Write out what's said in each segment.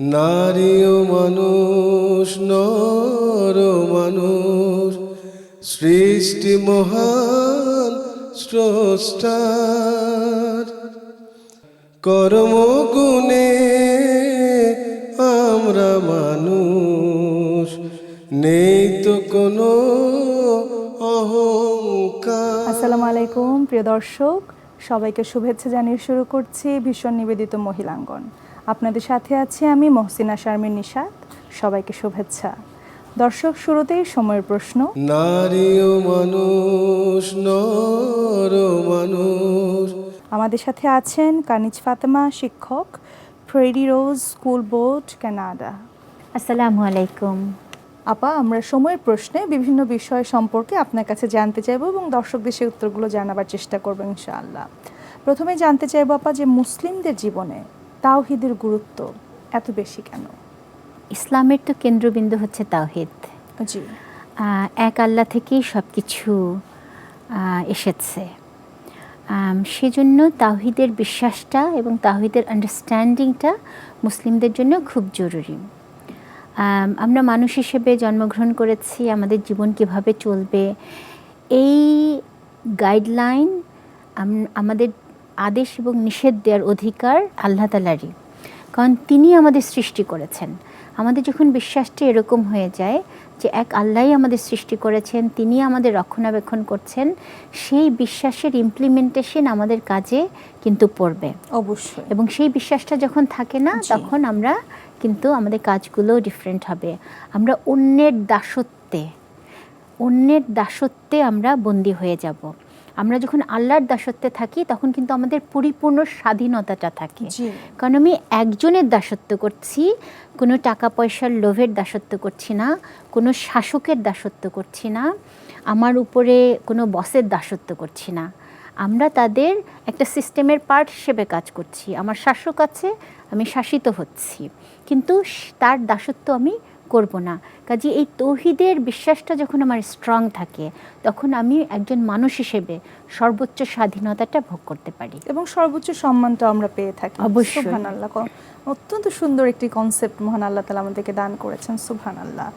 নারী ও মানুষ, নর মানুষ, সৃষ্টি মহান স্রষ্টার। কর্মগুণে আমরা মানুষ, নেই তো কোনো অহংকার। আসসালামু আলাইকুম, প্রিয় দর্শক, সবাইকে শুভেচ্ছা জানিয়ে শুরু করছি ভীষণ নিবেদিত মহিলাঙ্গন। আপনাদের সাথে আছি আমি মহসিনা শারমিন নিশাত। সবাইকে শুভেচ্ছা। দর্শক শুরুতেই সময়ের প্রশ্ন। নারী ও মানুষ নর ও মানুষ। আমাদের সাথে আছেন কানিজ ফাতেমা শিক্ষক Freddie Rose school board Canada. আসসালামু আলাইকুম। আপা আমরা সময়ের প্রশ্নে বিভিন্ন বিষয় সম্পর্কে আপনার কাছে জানতে চাইব এবং দর্শকদের সেই উত্তরগুলো জানাবার চেষ্টা করব ইনশাআল্লাহ। প্রথমে জানতে চাইব আপা যে মুসলিমদের জীবনে তাওহিদের গুরুত্ব এত বেশি কেন? ইসলামের তো কেন্দ্রবিন্দু হচ্ছে তাওহিদ। জি। এক আল্লাহ থেকেই সব কিছু এসেছে। সেজন্য তাওহিদের বিশ্বাসটা এবং তাহিদের আন্ডারস্ট্যান্ডিংটা মুসলিমদের জন্য খুব জরুরি। আমরা মানুষ হিসেবে জন্মগ্রহণ করেছি আমাদের জীবন কীভাবে চলবে এই গাইডলাইন আমাদের আদেশ এবং নিষেধ দেওয়ার অধিকার আল্লাহ তালারই কারণ তিনি আমাদের সৃষ্টি করেছেন। আমাদের যখন বিশ্বাসটা এরকম হয়ে যায় যে এক আল্লাহই আমাদের সৃষ্টি করেছেন তিনি আমাদের রক্ষণাবেক্ষণ করছেন সেই বিশ্বাসের ইমপ্লিমেন্টেশন আমাদের কাজে কিন্তু পড়বে। অবশ্যই। এবং সেই বিশ্বাসটা যখন থাকে না তখন আমরা কিন্তু আমাদের কাজগুলো ডিফারেন্ট হবে। আমরা অন্যের দাসত্বে অন্যের দাসত্বে আমরা বন্দী হয়ে যাব। আমরা যখন আল্লাহর দাসত্বে থাকি তখন কিন্তু আমাদের পরিপূর্ণ স্বাধীনতাটা থাকে। কারণ আমি একজনের দাসত্ব করছি কোনো টাকা পয়সার লোভের দাসত্ব করছি না কোনো শাসকের দাসত্ব করছি না আমার উপরে কোনো বসের দাসত্ব করছি না। আমরা তাদের একটা সিস্টেমের পার্ট হিসেবে কাজ করছি। আমার শাসক আছে আমি শাসিত হচ্ছি। কিন্তু তার দাসত্ব আমি করব না। কাজে এই তৌহিদের বিশ্বাসটা যখন আমার স্ট্রং থাকে তখন আমি একজন মানুষ হিসেবে সর্বোচ্চ স্বাধীনতাটা ভোগ করতে পারি। এবং সর্বোচ্চ সম্মানটা আমরা পেয়ে থাকি। অবশ্যই। অত্যন্ত সুন্দর একটি কনসেপ্ট মহান আল্লাহ তালা আমাদেরকে দান করেছেন সুবহান আল্লাহ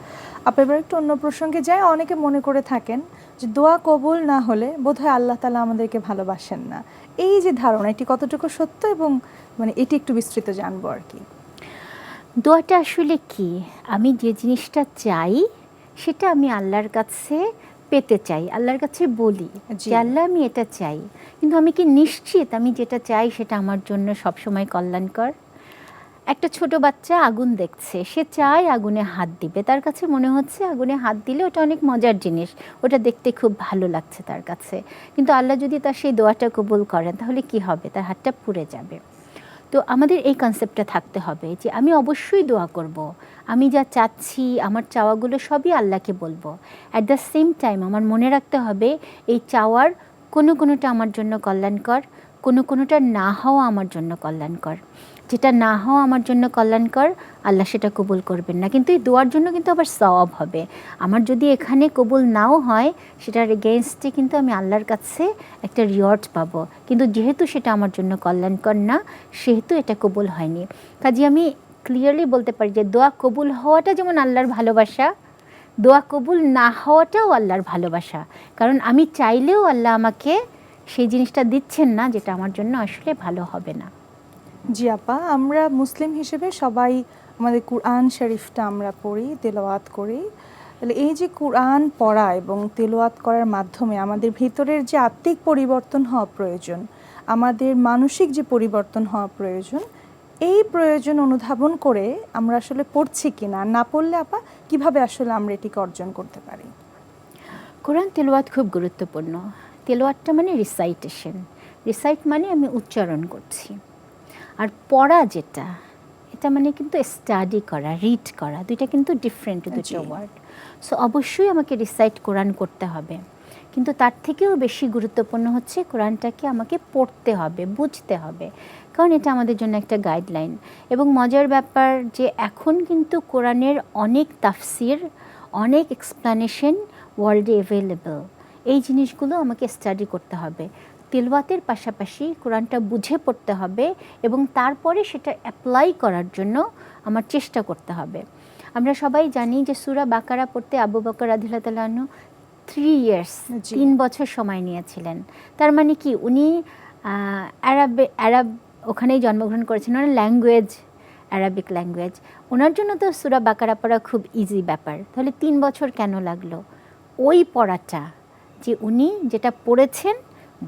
আপনি এবার একটু অন্য প্রসঙ্গে যায় অনেকে মনে করে থাকেন যে দোয়া কবুল না হলে বোধহয় আল্লাহ তালা আমাদেরকে ভালোবাসেন না। এই যে ধারণা এটি কতটুকু সত্য এবং মানে এটি একটু বিস্তৃত জানব আর কি। দোয়াটা আসলে কি? আমি যে জিনিসটা চাই সেটা আমি আল্লাহর কাছে পেতে চাই আল্লাহর কাছে বলি যে আল্লাহ আমি এটা চাই। কিন্তু আমি কি নিশ্চিত আমি যেটা চাই সেটা আমার জন্য সবসময় কল্যাণকর? একটা ছোট বাচ্চা আগুন দেখছে সে চায় আগুনে হাত দিবে। তার কাছে মনে হচ্ছে আগুনে হাত দিলে ওটা অনেক মজার জিনিস ওটা দেখতে খুব ভালো লাগছে তার কাছে। কিন্তু আল্লাহ যদি তার সেই দোয়াটা কবুল করেন তাহলে কি হবে? তার হাতটা পুড়ে যাবে। তো আমাদের এই কনসেপ্টটা থাকতে হবে যে আমি অবশ্যই দোয়া করব। আমি যা চাচ্ছি, আমার চাওয়াগুলো সবই আল্লাহকে বলব অ্যাট দ্য সেম টাইম আমার মনে রাখতে হবে এই চাওয়ার কোনো কোনোটা আমার জন্য কল্যাণকর, কোনো কোনোটা না হওয়া আমার জন্য কল্যাণকর যেটা না হওয়া আমার জন্য কল্যাণকর, আল্লাহ সেটা কবুল করবেন না। কিন্তু এই দোয়ার জন্য কিন্তু আবার সওয়াব হবে। আমার যদি এখানে কবুল নাও হয়, সেটার এগেনস্টে কিন্তু আমি আল্লাহর কাছে একটা রিওয়ার্ড পাবো। কিন্তু যেহেতু সেটা আমার জন্য কল্যাণকর না, সেহেতু এটা কবুল হয়নি। কাজে আমি ক্লিয়ারলি বলতে পারি যে দোয়া কবুল হওয়াটা যেমন আল্লাহর ভালোবাসা, দোয়া কবুল না হওয়াটাও আল্লাহর ভালোবাসা। কারণ আমি চাইলেও আল্লাহ আমাকে সেই জিনিসটা দিচ্ছেন না, যেটা আমার জন্য আসলে ভালো হবে না। জি আপা, আমরা মুসলিম হিসেবে সবাই আমাদের কুরআন শরীফটা আমরা পড়ি, তেলাওয়াত করি। তাহলে এই যে কুরআন পড়া এবং তেলোয়াত করার মাধ্যমে আমাদের ভিতরের যে আত্মিক পরিবর্তন হওয়া প্রয়োজন, আমাদের মানসিক যে পরিবর্তন হওয়া প্রয়োজন, এই প্রয়োজন অনুধাবন করে আমরা আসলে পড়ছি কি না না পড়লে আপা কীভাবে আসলে আমরা এটিকে অর্জন করতে পারি? কোরআন তেলোয়াত খুব গুরুত্বপূর্ণ। তেলোয়াতটা মানে রিসাইটেশন রিসাইট মানে আমি উচ্চারণ করছি। আর পড়া যেটা এটা মানে কিন্তু স্টাডি করা রিড করা দুইটা কিন্তু ডিফারেন্ট দুটো। ওয়ার্ড সো অবশ্যই আমাকে রিসাইট কোরআন করতে হবে। কিন্তু তার থেকেও বেশি গুরুত্বপূর্ণ হচ্ছে কোরআনটাকে আমাকে পড়তে হবে বুঝতে হবে। কারণ এটা আমাদের জন্য একটা গাইডলাইন এবং মজার ব্যাপার যে এখন কিন্তু কোরআনের অনেক তাফসির অনেক এক্সপ্লানেশন ওয়ার্ল্ডে অ্যাভেলেবল এই জিনিসগুলো আমাকে স্টাডি করতে হবে। তেলওয়াতের পাশাপাশি কোরআনটা বুঝে পড়তে হবে এবং তারপরে সেটা অ্যাপ্লাই করার জন্য আমার চেষ্টা করতে হবে। আমরা সবাই জানি যে সুরা বাকারা পড়তে আবু বকর আদিল্লা তালাহু থ্রি ইয়ার্স তিন বছর সময় নিয়েছিলেন। তার মানে কি? উনি অ্যারাব অ্যারাব ওখানেই জন্মগ্রহণ করেছেন। ওনার ল্যাঙ্গুয়েজ অ্যারাবিক ল্যাঙ্গুয়েজ ওনার জন্য তো সুরা বাকারা পড়া খুব ইজি ব্যাপার। তাহলে তিন বছর কেন লাগল? ওই পড়াটা যে উনি যেটা পড়েছেন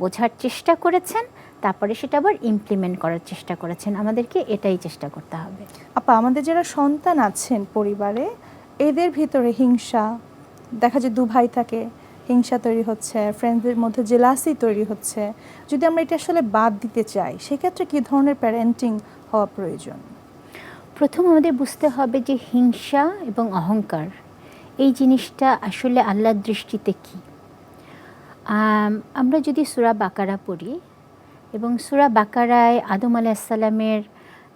বোঝার চেষ্টা করেছেন তারপরে সেটা আবার ইমপ্লিমেন্ট করার চেষ্টা করেছেন। আমাদেরকে এটাই চেষ্টা করতে হবে। আপা আমাদের যারা সন্তান আছেন পরিবারে এদের ভিতরে হিংসা দেখা যায় দু ভাই থাকে হিংসা তৈরি হচ্ছে ফ্রেন্ডদের মধ্যে জেলাসি তৈরি হচ্ছে। যদি আমরা এটা আসলে বাদ দিতে চাই সেক্ষেত্রে কী ধরনের প্যারেন্টিং হওয়া প্রয়োজন? প্রথম আমাদের বুঝতে হবে যে হিংসা এবং অহংকার এই জিনিসটা আসলে আল্লাহর দৃষ্টিতে কি? আমরা যদি সুরা বাকারা পড়ি এবং সুরা বাকারায় আদম আলাহিসাল্লামের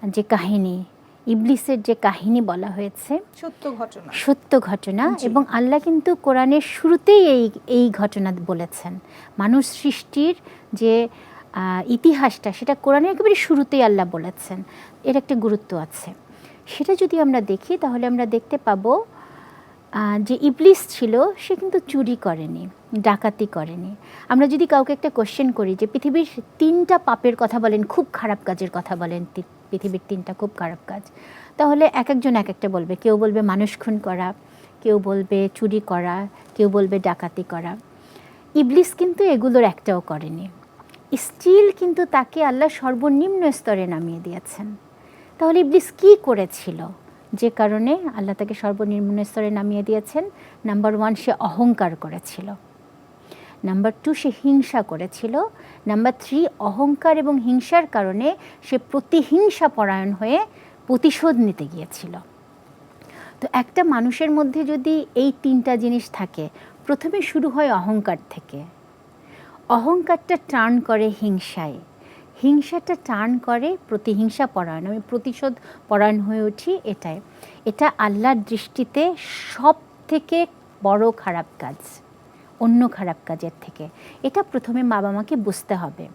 যে কাহিনী ইবলিসের যে কাহিনী বলা হয়েছে সত্য ঘটনা। সত্য ঘটনা এবং আল্লাহ কিন্তু কোরআনের শুরুতেই এই এই ঘটনা বলেছেন। মানুষ সৃষ্টির যে ইতিহাসটা সেটা কোরআনের একেবারে শুরুতেই আল্লাহ বলেছেন। এর একটা গুরুত্ব আছে। সেটা যদি আমরা দেখি তাহলে আমরা দেখতে পাবো যে ইবলিস ছিল, সে কিন্তু চুরি করেনি, ডাকাতি করেনি। আমরা যদি কাউকে একটা কোশ্চেন করি যে পৃথিবীর তিনটা পাপের কথা বলেন, খুব খারাপ কাজের কথা বলেন পৃথিবীর তিনটা খুব খারাপ কাজ, তাহলে এক একজন এক একটা বলবে। কেউ বলবে মানুষ খুন করা, কেউ বলবে চুরি করা, কেউ বলবে ডাকাতি করা। ইবলিস কিন্তু এগুলোর একটাও করেনি। স্টিল কিন্তু তাকে আল্লাহ সর্বনিম্ন স্তরে নামিয়ে দিয়েছেন। তাহলে ইবলিস কি করেছিল? যে কারণে আল্লাহ তাকে সর্বনিম্ন স্তরে নামিয়ে দিয়েছেন। নাম্বার ওয়ান, সে অহংকার করেছিল। নাম্বার টু, সে হিংসা করেছিল। নাম্বার থ্রি, অহংকার এবং হিংসার কারণে সে প্রতিহিংসা পরায়ণ হয়ে প্রতিশোধ নিতে গিয়েছিল। তো একটা মানুষের মধ্যে যদি এই তিনটা জিনিস থাকে, প্রথমে শুরু হয় অহংকার থেকে। অহংকারটা টার্ন করে হিংসায়। হিংসাটা টার্ন করে প্রতিহিংসা পরায়ণ। আমি প্রতিশোধ পরায়ণ হয়ে উঠি এটাই। এটা আল্লাহর দৃষ্টিতে সব থেকে বড় খারাপ কাজ, অন্য খারাপ কাজের থেকে। এটা প্রথমে বাবা মাকে বুঝতে হবে।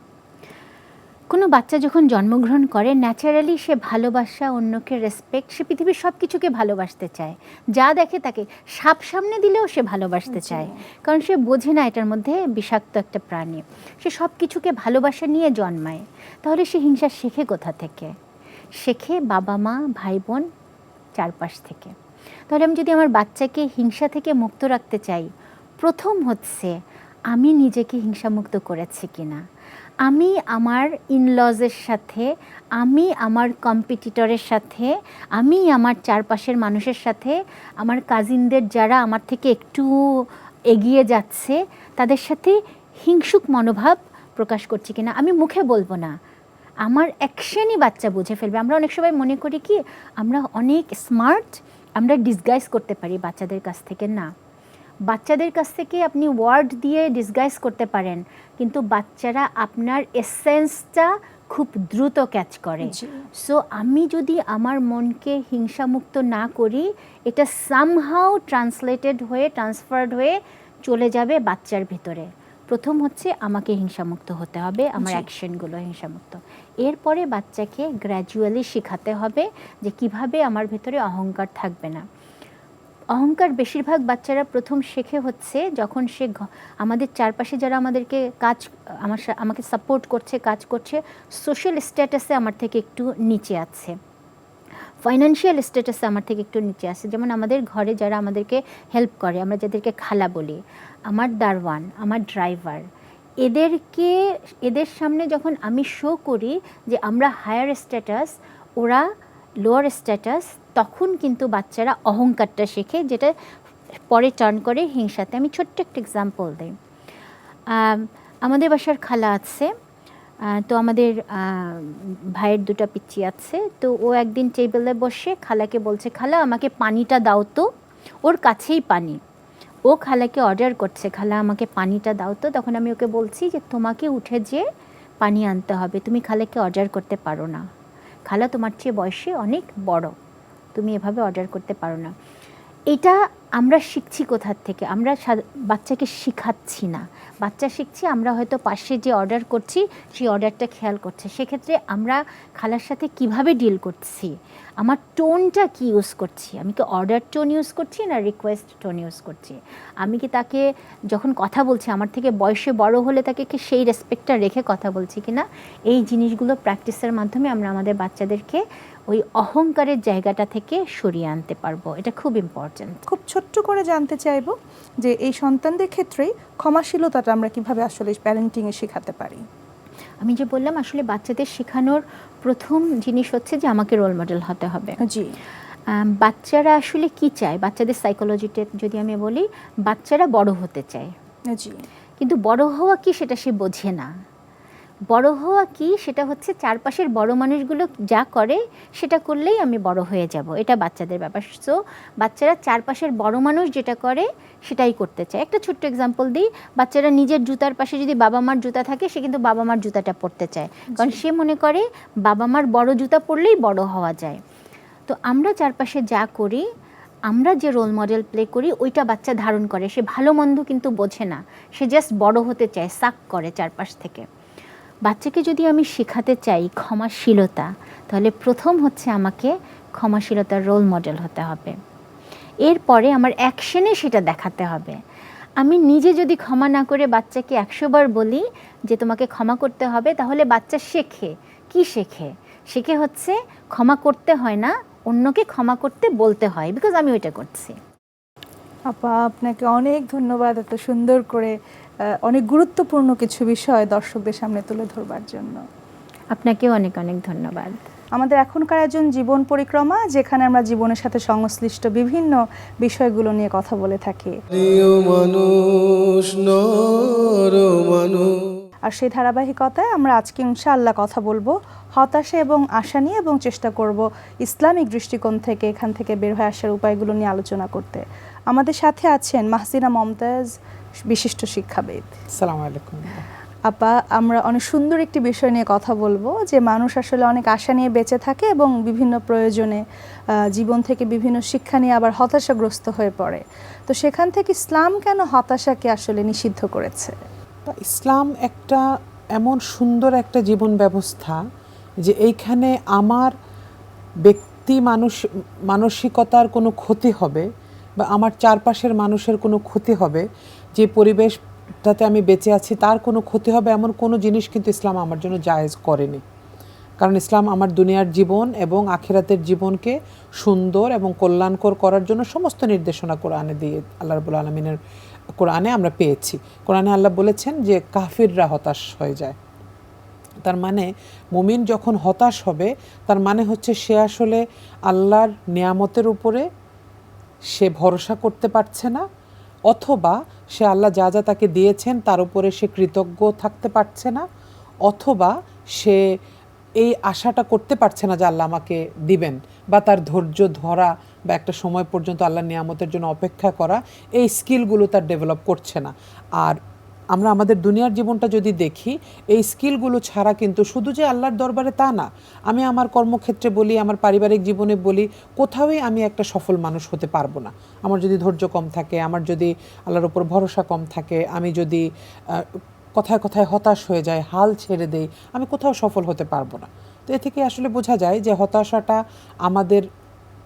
কোনো বাচ্চা যখন জন্মগ্রহণ করে ন্যাচারালি সে ভালোবাসা অন্যকে রেসপেক্ট সে পৃথিবীর সব কিছুকে ভালোবাসতে চায়। যা দেখে তাকে সাপ সামনে দিলেও সে ভালোবাসতে চায়। কারণ সে বোঝে না এটার মধ্যে বিষাক্ত একটা প্রাণী। সে সব কিছুকে ভালোবাসা নিয়ে জন্মায়। তাহলে সে হিংসা শেখে কোথা থেকে? শেখে বাবা মা ভাই বোন চারপাশ থেকে। তাহলে আমি যদি আমার বাচ্চাকে হিংসা থেকে মুক্ত রাখতে চাই প্রথম হচ্ছে আমি নিজেকে হিংসামুক্ত করেছি কিনা? আমি আমার ইনলজের সাথে, আমি আমার কম্পিটিটরের সাথে, আমি আমার চারপাশের মানুষের সাথে, আমার কাজিনদের যারা আমার থেকে একটু এগিয়ে যাচ্ছে, তাদের সাথে হিংসুক মনোভাব প্রকাশ করছি কিনা আমি মুখে বলব না। আমার অ্যাকশনই বাচ্চা বুঝে ফেলবে। আমরা অনেক সময় মনে করি কি, আমরা অনেক স্মার্ট আমরা ডিসগাইজ করতে পারি বাচ্চাদের কাছ থেকে, না। বাচ্চাদের কাছ থেকে আপনি ওয়ার্ড দিয়ে ডিসগাইজ করতে পারেন কিন্তু বাচ্চারা আপনার এসেন্সটা খুব দ্রুত ক্যাচ করে। সো আমি যদি আমার মনকে হিংসামুক্ত না করি এটা সামহাও ট্রান্সলেটেড হয়ে ট্রান্সফার্ড হয়ে চলে যাবে বাচ্চার ভিতরে। প্রথম হচ্ছে আমাকে হিংসামুক্ত হতে হবে আমার অ্যাকশনগুলো হিংসামুক্ত। এরপরে বাচ্চাকে গ্র্যাজুয়ালি শেখাতে হবে যে কীভাবে আমার ভিতরে অহংকার থাকবে না। অহংকার বেশিরভাগ বাচ্চারা প্রথম শেখে হচ্ছে যখন সে আমাদের চারপাশে যারা আমাদেরকে কাজ, আমার আমাকে সাপোর্ট করছে, কাজ করছে সোশ্যাল স্ট্যাটাসে আমার থেকে একটু নিচে আছে। ফাইন্যান্সিয়াল স্ট্যাটাসে আমার থেকে একটু নিচে আছে। যেমন আমাদের ঘরে যারা আমাদেরকে হেল্প করে, আমরা যাদেরকে খালা বলি, আমার দারওয়ান আমার ড্রাইভার এদেরকে, এদের সামনে যখন আমি শো করি যে আমরা হায়ার স্ট্যাটাস ওরা লোয়ার স্ট্যাটাস তখন কিন্তু বাচ্চারা অহংকারটা শেখে, যেটা পরে টার্ন করে হিংসাতে। আমি ছোট্ট একটা এক্সাম্পল দিই। আমাদের বাসার খালা আছে তো আমাদের ভাইয়ের দুটো পিচ্ছি আছে, তো ও একদিন টেবিলে বসে খালাকে বলছে, খালা, আমাকে পানিটা দাও তো, ওর কাছেই পানি। ও খালাকে অর্ডার করছে, খালা, আমাকে পানিটা দাও তো। তখন আমি ওকে বলছি যে, তোমাকে উঠে যে পানি আনতে হবে, তুমি খালাকে অর্ডার করতে পারো না। খালা তোমার চেয়ে বয়সে অনেক বড়। তুমি এভাবে অর্ডার করতে পারো না। এটা আমরা শিখছি কোথার থেকে? আমরা বাচ্চাকে শিখাচ্ছি না। বাচ্চা শিখছি, আমরা হয়তো পাশে যে অর্ডার করছি, সেই অর্ডারটা খেয়াল করছে। সেক্ষেত্রে আমরা খালার সাথে কীভাবে ডিল করছি? আমার টোনটা কি ইউজ করছি? আমি কি অর্ডার টোন ইউজ করছি না রিকোয়েস্ট টোন ইউজ করছি? আমি কি তাকে যখন কথা বলছি, আমার থেকে বয়সে বড় হলে তাকে কি সেই রেসপেক্টটা রেখে কথা বলছি কিনা? এই জিনিসগুলো প্র্যাকটিসের মাধ্যমে আমরা আমাদের বাচ্চাদেরকে ওই অহংকারের জায়গাটা থেকে সরিয়ে আনতে পারব। এটা খুব ইম্পর্ট্যান্ট খুব ছোট্ট করে জানতে চাইব যে এই সন্তানদের ক্ষেত্রেই ক্ষমাশীলতাটা আমরা কীভাবে আসলে প্যারেন্টিংয়ে শেখাতে পারি? আমি যে বললাম আসলে বাচ্চাদের শেখানোর প্রথম জিনিস হচ্ছে যে আমাকে রোল মডেল হতে হবে। জি। বাচ্চারা আসলে কি চায়? বাচ্চাদের সাইকোলজিতে যদি আমি বলি বাচ্চারা বড় হতে চায়। জি। কিন্তু বড় হওয়া কি সেটা সে বোঝে না। বড় হওয়া কি? সেটা হচ্ছে চারপাশের বড় মানুষগুলো যা করে সেটা করলেই আমি বড় হয়ে যাব। এটা বাচ্চাদের ব্যাপার। সো বাচ্চারা চারপাশের বড় মানুষ যেটা করে সেটাই করতে চায়। একটা ছোট্ট এক্সাম্পল দিই। বাচ্চারা নিজের জুতার পাশে যদি বাবা মার জুতা থাকে সে কিন্তু বাবা মার জুতাটা পরতে চায়। কারণ সে মনে করে বাবা মার বড় জুতা পরলেই বড় হওয়া যায়। তো আমরা চারপাশে যা করি আমরা যে রোল মডেল প্লে করি ওইটা বাচ্চা ধারণ করে। সে ভালো মন্দ কিন্তু বোঝে না। সে জাস্ট বড় হতে চায় সাক করে চারপাশ থেকে। বাচ্চাকে যদি আমি শেখাতে চাই ক্ষমাশীলতা, তাহলে প্রথম হচ্ছে আমাকে ক্ষমাশীলতার রোল মডেল হতে হবে। এরপরে আমার অ্যাকশনে সেটা দেখাতে হবে। আমি নিজে যদি ক্ষমা না করে বাচ্চাকে একশোবার বলি যে তোমাকে ক্ষমা করতে হবে, তাহলে বাচ্চা শেখে। কি শেখে? শেখে হচ্ছে ক্ষমা করতে হয় না, অন্যকে ক্ষমা করতে বলতে হয় বিকজ আমি ওইটা করছি। আপা, আপনাকে অনেক ধন্যবাদ এত সুন্দর করে অনেক গুরুত্বপূর্ণ কিছু বিষয় দর্শকদের সামনে তুলে ধরবার জন্য। আপনাকেও অনেক অনেক ধন্যবাদ। আমাদের এখনকার একজন জীবন পরিক্রমা যেখানে আমরা জীবনের সাথে সংশ্লিষ্ট বিভিন্ন বিষয়গুলো নিয়ে কথা বলে থাকি। প্রিয় মানুষ নর মানুষ। আর সেই ধারাবাহিকতায় আমরা আজকে ইনশাআল্লাহ কথা বলব হতাশা এবং আশা নিয়ে এবং চেষ্টা করব ইসলামিক দৃষ্টিকোণ থেকে এখান থেকে বের হয়ে আসার উপায়গুলো নিয়ে আলোচনা করতে। আমাদের সাথে আছেন মাহসিনা মমতাজ বিশিষ্ট শিক্ষাবিদ। সালাম আলাইকুম। আপা আমরা অনেক সুন্দর একটি বিষয় নিয়ে কথা বলব যে মানুষ আসলে অনেক আশা নিয়ে বেঁচে থাকে এবং বিভিন্ন প্রয়োজনে জীবন থেকে বিভিন্ন শিক্ষা নিয়ে আবার হতাশাগ্রস্ত হয়ে পড়ে। তো সেখান থেকে ইসলাম কেন হতাশাকে আসলে নিষিদ্ধ করেছে? ইসলাম একটা এমন সুন্দর একটা জীবন ব্যবস্থা যে এইখানে আমার ব্যক্তি মানুষ মানসিকতার কোনো ক্ষতি হবে বা আমার চারপাশের মানুষের কোনো ক্ষতি হবে যে পরিবেশটাতে আমি বেঁচে আছি, তার কোনো ক্ষতি হবে এমন কোনো জিনিস কিন্তু ইসলাম আমার জন্য জায়েজ করেনি। কারণ ইসলাম আমার দুনিয়ার জীবন এবং আখিরাতের জীবনকে সুন্দর এবং কল্যাণকর করার জন্য সমস্ত নির্দেশনা কোরআনে দিয়ে, আল্লাহ রবুল আলমিনের কোরআনে আমরা পেয়েছি। কোরআনে আল্লাহ বলেছেন যে কাফিররা হতাশ হয়ে যায়। তার মানে মুমিন যখন হতাশ হবে, তার মানে হচ্ছে সে আসলে আল্লাহর নিয়ামতের উপরে সে ভরসা করতে পারছে না অথবা সে আল্লাহ যা যা তাকে দিয়েছেন তার উপরে সে কৃতজ্ঞ থাকতে পারছে না, অথবা সে এই আশাটা করতে পারছে না যে আল্লাহ আমাকে দিবেন বা তার ধৈর্য ধরা বা একটা সময় পর্যন্ত আল্লাহ নিয়ামতের জন্য অপেক্ষা করা, এই স্কিলগুলো তার ডেভেলপ করছে না। আর আমরা আমাদের দুনিয়ার জীবনটা যদি দেখি, এই স্কিলগুলো ছাড়া কিন্তু শুধু যে আল্লাহর দরবারে তা না, আমি আমার কর্মক্ষেত্রে বলি, আমার পারিবারিক জীবনে বলি, কোথাওই আমি একটা সফল মানুষ হতে পারব না। আমার যদি ধৈর্য কম থাকে, আমার যদি আল্লাহর ওপর ভরসা কম থাকে, আমি যদি কথায় কথায় হতাশ হয়ে যায় হাল ছেড়ে দেই, আমি কোথাও সফল হতে পারব না। তো এ থেকে আসলে বোঝা যায় যে হতাশাটা আমাদের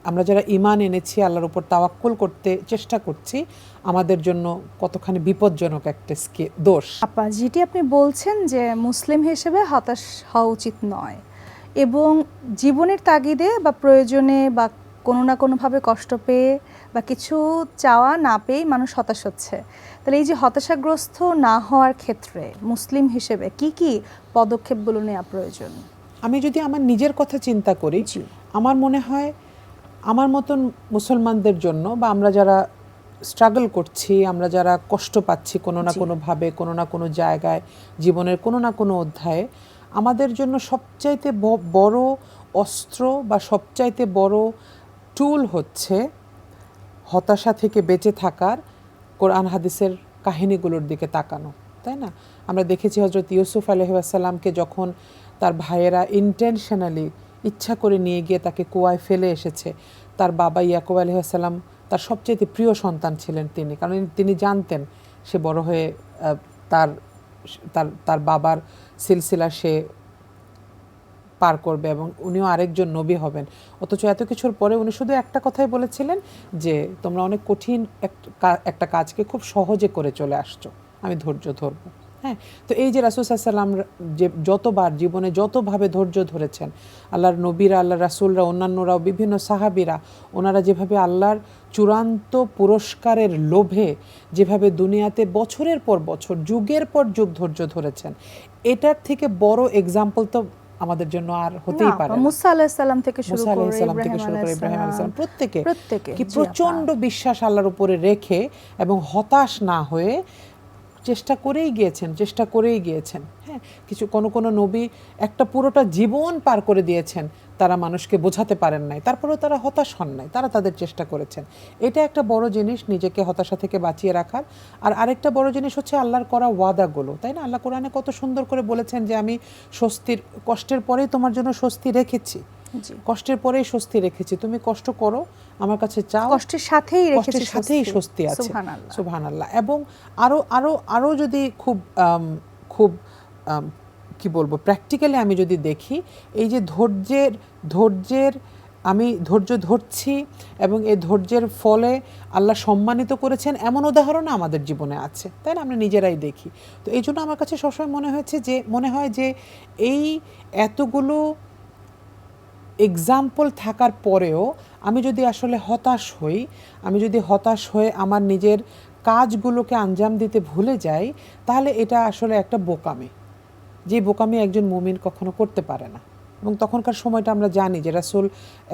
আমরা যারা ইমান এনেছি আল্লাহর উপর তাওয়াক্কুল করতে চেষ্টা করছি আমাদের জন্য কতখানি বিপজ্জনক একটা স্কি- দোষ। আপা যেটি আপনি বলছেন যে মুসলিম হিসেবে হতাশ হওয়া উচিত নয় এবং জীবনের তাগিদে বা প্রয়োজনে বা কোনো না কোনোভাবে কষ্ট পেয়ে বা কিছু চাওয়া না পেয়েই মানুষ হতাশ হচ্ছে। তাহলে এই যে হতাশাগ্রস্ত না হওয়ার ক্ষেত্রে মুসলিম হিসেবে কি কি পদক্ষেপগুলো নেওয়া প্রয়োজন? আমি যদি আমার নিজের কথা চিন্তা করি আমার মনে হয় আমার মতন মুসলমানদের জন্য বা আমরা যারা স্ট্রাগল করছি আমরা যারা কষ্ট পাচ্ছি কোনো না কোনোভাবে কোনো না কোনো জায়গায় জীবনের কোনো না কোনো অধ্যায়ে আমাদের জন্য সবচাইতে বড় অস্ত্র বা সবচাইতে বড় টুল হচ্ছে হতাশা থেকে বেঁচে থাকার কোরআন হাদিসের কাহিনীগুলোর দিকে তাকানো তাই না? আমরা দেখেছি হজরত ইউসুফ আলহিসাল্লামকে যখন তার ভাইয়েরা ইন্টেনশনালি ইচ্ছা করে নিয়ে গিয়ে তাকে কুয়ায় ফেলে এসেছে। তার বাবা ইয়াকুব আলহিহাসাল্লাম তার সবচেয়ে প্রিয় সন্তান ছিলেন তিনি, কারণ তিনি জানতেন সে বড় হয়ে তার তার তার বাবার সিলসিলা সে পার করবে এবং উনিও আরেকজন নবী হবেন। অথচ এত কিছুর পরে উনি শুধু একটা কথাই বলেছিলেন যে, তোমরা অনেক কঠিন এক- একটা কাজকে খুব সহজে করে চলে আসছো। আমি ধৈর্য ধরবো। হ্যাঁ তো এই যে রাসুসাল্লাম যে যতবার জীবনে যতভাবে ধৈর্য ধরেছেন আল্লাহর নবীরা আল্লাহ রাসুলরা অন্যান্যরাও বিভিন্ন সাহাবিরা ওনারা যেভাবে আল্লাহর চূড়ান্ত পুরস্কারের লোভে যেভাবে দুনিয়াতে বছরের পর বছর যুগের পর যুগ ধৈর্য ধরেছেন এটার থেকে বড় এক্সাম্পল তো আমাদের জন্য আর হতেই পারে মুসা মুসা করে থেকে শুরু করে ইব্রাহিম আলাহিসাল্লাম প্রত্যেকে প্রত্যেকে, কি। প্রচণ্ড বিশ্বাস আল্লাহর উপরে রেখে এবং হতাশ না হয়ে চেষ্টা করেই গিয়েছেন, চেষ্টা করেই গিয়েছেন। হ্যাঁ কিছু কোনো কোনো নবী একটা পুরোটা জীবন পার করে দিয়েছেন, তারা মানুষকে বোঝাতে পারেন নাই, তারপরেও তারা হতাশ হন নাই, তারা তাদের চেষ্টা করেছেন। এটা একটা বড় জিনিস নিজেকে হতাশা থেকে বাঁচিয়ে রাখার। আর আরেকটা বড় জিনিস হচ্ছে আল্লাহর করা ওয়াদাগুলো, তাই না? আল্লাহ কোরআনে কত সুন্দর করে বলেছেন যে, আমি স্বস্তির, কষ্টের পরেই তোমার জন্য স্বস্তি রেখেছি। কষ্টের পরেই স্বস্তি রেখেছি। তুমি কষ্ট করো আমার কাছে চাও। কষ্টের সাথেই কষ্টের সাথেই স্বস্তি। আছে। সুবহানাল্লাহ। এবং আরও আরও আরও যদি খুব খুব কি বলব প্র্যাকটিক্যালি আমি যদি দেখি এই যে ধৈর্যের ধৈর্যের আমি ধৈর্য ধরছি এবং এই ধৈর্যের ফলে আল্লাহ সম্মানিত করেছেন এমন উদাহরণ আমাদের জীবনে আছে। তাই না? আমরা নিজেরাই দেখি। তো এই জন্য আমার কাছে সবসময় মনে হয়েছে যে মনে হয় যে এই এতগুলো এক্সাম্পল থাকার পরেও আমি যদি আসলে হতাশ হই, আমি যদি হতাশ হয়ে আমার নিজের কাজগুলোকে আঞ্জাম দিতে ভুলে যাই, তাহলে এটা আসলে একটা বোকামি। যে বোকামি একজন মুমিন কখনো করতে পারে না। এবং তখনকার সময়টা আমরা জানি যে রাসুল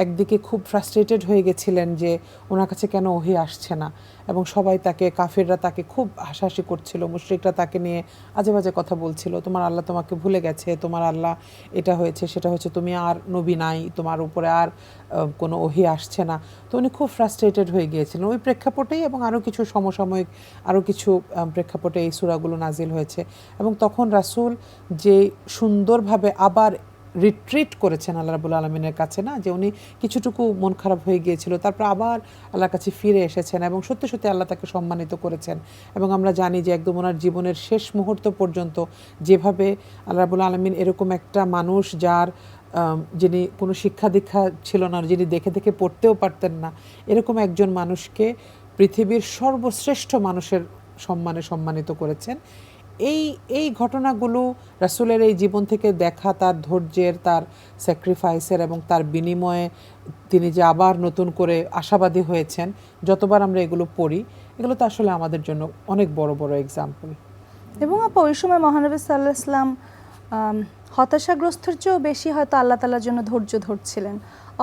একদিকে খুব ফ্রাস্ট্রেটেড হয়ে গেছিলেন যে ওনার কাছে কেন ওহি আসছে না এবং সবাই তাকে, কাফেররা তাকে খুব হাসাহাসি করছিল, মুশরিকরা তাকে নিয়ে আজে বাজে কথা বলছিল, তোমার আল্লাহ তোমাকে ভুলে গেছে, তোমার আল্লাহ এটা হয়েছে, সেটা হয়েছে, তুমি আর নবী নাই, তোমার উপরে আর কোনো ওহি আসছে না। তো উনি খুব ফ্রাস্ট্রেটেড হয়ে গিয়েছিলেন। ওই প্রেক্ষাপটেই এবং আরও কিছু সমসাময়িক আরও কিছু প্রেক্ষাপটে এই সুরাগুলো নাজিল হয়েছে এবং তখন রাসুল যে সুন্দরভাবে আবার রিট্রিট করেছেন আল্লাহ রাবুল আলমিনের কাছে না, যে উনি কিছুটুকু মন খারাপ হয়ে গিয়েছিল, তারপর আবার আল্লাহর কাছে ফিরে এসেছেন এবং সত্যি সত্যি আল্লাহ তাকে সম্মানিত করেছেন। এবং আমরা জানি যে একদম ওনার জীবনের শেষ মুহূর্ত পর্যন্ত যেভাবে আল্লাহ রাবুল আলমিন এরকম একটা মানুষ যার যিনি কোনো শিক্ষা দীক্ষা ছিল না, যিনি দেখে দেখে পড়তেও পারতেন না, এরকম একজন মানুষকে পৃথিবীর সর্বশ্রেষ্ঠ মানুষের সম্মানে সম্মানিত করেছেন। এই এই ঘটনাগুলো রাসুলের এই জীবন থেকে দেখা, তার ধৈর্যের, তার স্যাক্রিফাইসের এবং তার বিনিময়ে তিনি যে আবার নতুন করে আশাবাদী হয়েছেন, যতবার আমরা এগুলো পড়ি, এগুলো তো আসলে আমাদের জন্য অনেক বড় বড় এক্সাম্পল এবং আপা, ওই সময় মহানবী সাল্লাহ ইসলাম হতাশাগ্রস্তের চেয়েও বেশি হয়তো আল্লাহ তালার জন্য ধৈর্য ধরছিলেন।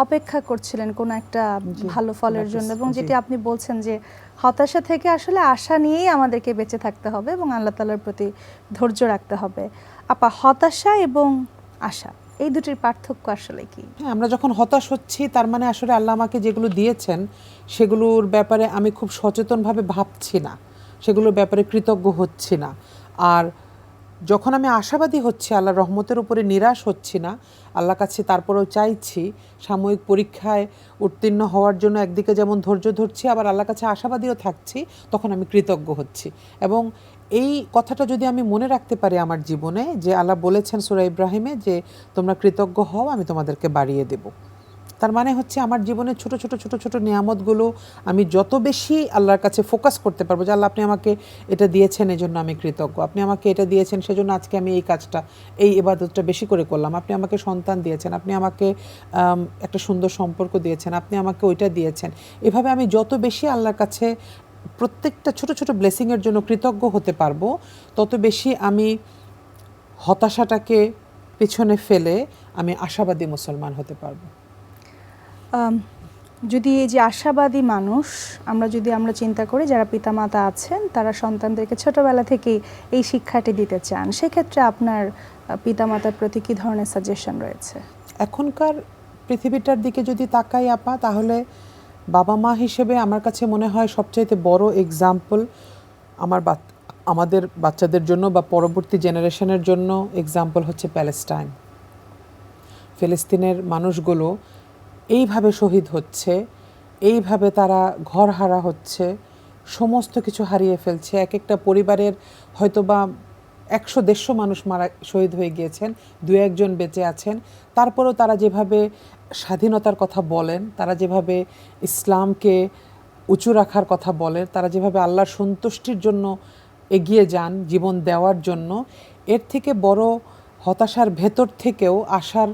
অপেক্ষা করছিলেন কোনো একটা ভালো ফলের জন্য। এবং। যেটি আপনি বলছেন যে হতাশা থেকে আসলে আশা নিয়েই আমাদেরকে বেঁচে থাকতে হবে এবং আল্লাহ তালার প্রতি ধৈর্য রাখতে হবে। আপা হতাশা এবং আশা এই দুটির পার্থক্য আসলে কি? হ্যাঁ আমরা যখন হতাশ হচ্ছি তার মানে আসলে আল্লাহ আমাকে যেগুলো দিয়েছেন সেগুলোর ব্যাপারে আমি খুব সচেতনভাবে ভাবছি না। সেগুলোর ব্যাপারে কৃতজ্ঞ হচ্ছি না। আর যখন আমি আশাবাদী হচ্ছি আল্লাহ রহমতের উপরে নিরাশ হচ্ছি না আল্লাহ কাছে তারপরেও চাইছি সাময়িক পরীক্ষায় উত্তীর্ণ হওয়ার জন্য একদিকে যেমন ধৈর্য ধরছি, আবার আল্লাহর কাছে আশাবাদীও থাকছি, তখন আমি কৃতজ্ঞ হচ্ছি। এবং এই কথাটা যদি আমি মনে রাখতে পারি আমার জীবনে, যে আল্লাহ বলেছেন সুরা ইব্রাহিমে যে তোমরা কৃতজ্ঞ হও, আমি তোমাদেরকে বাড়িয়ে দেব। তার মানে হচ্ছে আমার জীবনের ছোট ছোট ছোট ছোট নিয়ামতগুলো আমি যত বেশি আল্লাহর কাছে ফোকাস করতে পারব যে আল্লাহ, আপনি আমাকে এটা দিয়েছেন, এজন্য আমি কৃতজ্ঞ। আপনি আমাকে এটা দিয়েছেন, সেজন্য আজকে আমি এই কাজটা, এই এবাদতটা বেশি করে করলাম। আপনি আমাকে সন্তান দিয়েছেন, আপনি আমাকে একটা সুন্দর সম্পর্ক দিয়েছেন, আপনি আমাকে ওইটা দিয়েছেন। এভাবে আমি যত বেশি আল্লাহর কাছে প্রত্যেকটা ছোট ছোট ব্লেসিংয়ের জন্য কৃতজ্ঞ হতে পারব, তত বেশি আমি হতাশাটাকে পিছনে ফেলে আমি আশাবাদী মুসলমান হতে পারব। যদি এই যে আশাবাদী মানুষ, আমরা যদি আমরা চিন্তা করি যারা পিতামাতা আছেন, তারা সন্তানদেরকে ছোটবেলা থেকেই এই শিক্ষাটি দিতে চান, সেক্ষেত্রে আপনার পিতামাতার প্রতি কী ধরনের সাজেশন রয়েছে? এখনকার পৃথিবীটার দিকে যদি তাকাই আপা, তাহলে বাবা মা হিসেবে আমার কাছে মনে হয় সবচাইতে বড় এক্সাম্পল আমার আমাদের বাচ্চাদের জন্য বা পরবর্তী জেনারেশনের জন্য এক্সাম্পল হচ্ছে প্যালেস্টাইন। ফিলিস্তিনের মানুষগুলো এইভাবে শহীদ হচ্ছে, এইভাবে তারা ঘর হারা হচ্ছে, সমস্ত কিছু হারিয়ে ফেলছে। এক একটা পরিবারের হয়তোবা একশো দেড়শো মানুষ মারা, শহীদ হয়ে গিয়েছেন, দু একজন বেঁচে আছেন। তারপরেও তারা যেভাবে স্বাধীনতার কথা বলেন, তারা যেভাবে ইসলামকে উঁচু রাখার কথা বলেন, তারা যেভাবে আল্লাহর সন্তুষ্টির জন্য এগিয়ে যান, জীবন দেওয়ার জন্য, এর থেকে বড় হতাশার ভেতর থেকেও আশার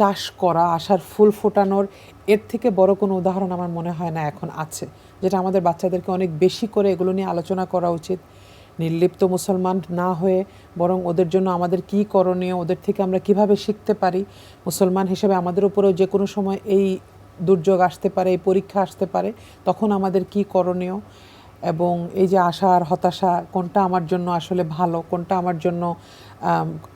চাষ করা, আশার ফুল ফোটানোর, এর থেকে বড় কোনো উদাহরণ আমার মনে হয় না এখন আছে। যেটা আমাদের বাচ্চাদেরকে অনেক বেশি করে এগুলো নিয়ে আলোচনা করা উচিত। নির্লিপ্ত মুসলমান না হয়ে বরং ওদের জন্য আমাদের কি করণীয়, ওদের থেকে আমরা কীভাবে শিখতে পারি? মুসলমান হিসেবে আমাদের উপরেও যে কোনো সময় এই দুর্যোগ আসতে পারে, এই পরীক্ষা আসতে পারে, তখন আমাদের কি করণীয়? এবং এই যে আশা আর হতাশা, কোনটা আমার জন্য আসলে ভালো, কোনটা আমার জন্য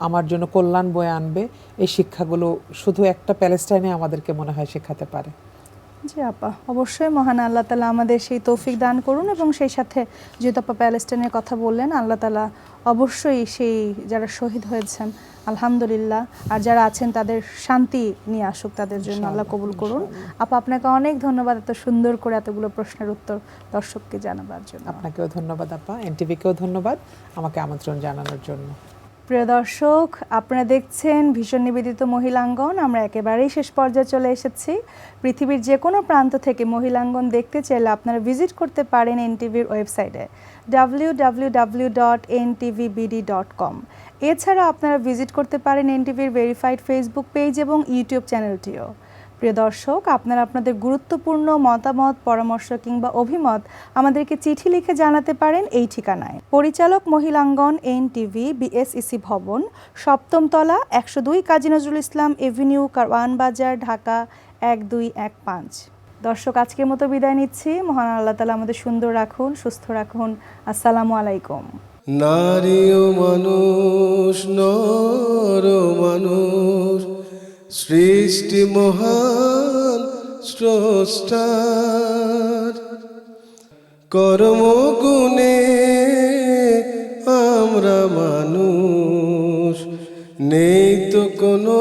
আমার জন্য কল্যাণ বয়ে আনবে। এই শিক্ষাগুলো শুধু একটা প্যালেস্টাইনে আমাদেরকে মনে হয় শেখাতে পারে। জি আপা অবশ্যই মহান আল্লাহ তালা আমাদের সেই তৌফিক দান করুন এবং সেই সাথে যেহেতু আপা প্যালেস্টাইনের কথা বললেন আল্লাহ তালা অবশ্যই সেই যারা শহীদ হয়েছেন আলহামদুলিল্লাহ আর যারা আছেন তাদের শান্তি নিয়ে আসুক তাদের জন্য আল্লাহ কবুল করুন। আপা আপনাকে অনেক ধন্যবাদ এত সুন্দর করে এতগুলো প্রশ্নের উত্তর দর্শককে জানাবার জন্য। আপনাকেও ধন্যবাদ আপা এনটিভিকেও ধন্যবাদ আমাকে আমন্ত্রণ জানানোর জন্য। প্রিয় দর্শক, আপনারা দেখছেন ভীষণ নিবেদিত মহিলাঙ্গন। আমরা একেবারেই শেষ পর্যায়ে চলে এসেছি। পৃথিবীর যে কোনো প্রান্ত থেকে মহিলাঙ্গন দেখতে চাইলে আপনারা ভিজিট করতে পারেন এনটিভির ওয়েবসাইটে W W W dot NTVBD dot com এছাড়া আপনারা ভিজিট করতে পারেন এনটিভির ভেরিফাইড ফেসবুক পেজ এবং ইউটিউব চ্যানেলটিও প্রিয় দর্শক, আপনারা আপনাদের গুরুত্বপূর্ণ মতামত, পরামর্শ কিংবা অভিমত আমাদেরকে চিঠি লিখে জানাতে পারেন এই ঠিকানায়। পরিচালক মহিলাঙ্গন এন টিভি বিএসইসি ভবন সপ্তম তলা একশো দুই কাজী নজরুল ইসলাম এভিনিউ, কারওয়ান বাজার, ঢাকা এক দুই এক পাঁচ। দর্শক, আজকের মতো বিদায় নিচ্ছি। মহান আল্লাহ তালা আমাদের সুন্দর রাখুন, সুস্থ রাখুন। আসসালামু আলাইকুম। নারী ও মানুষ, নর মানুষ সৃষ্টি মহান স্রষ্টার। কর্মগুণে আমরা মানুষ নেই তো কোনো